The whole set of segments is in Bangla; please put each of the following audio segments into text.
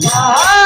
Bye.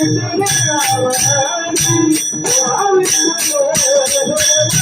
Thank you.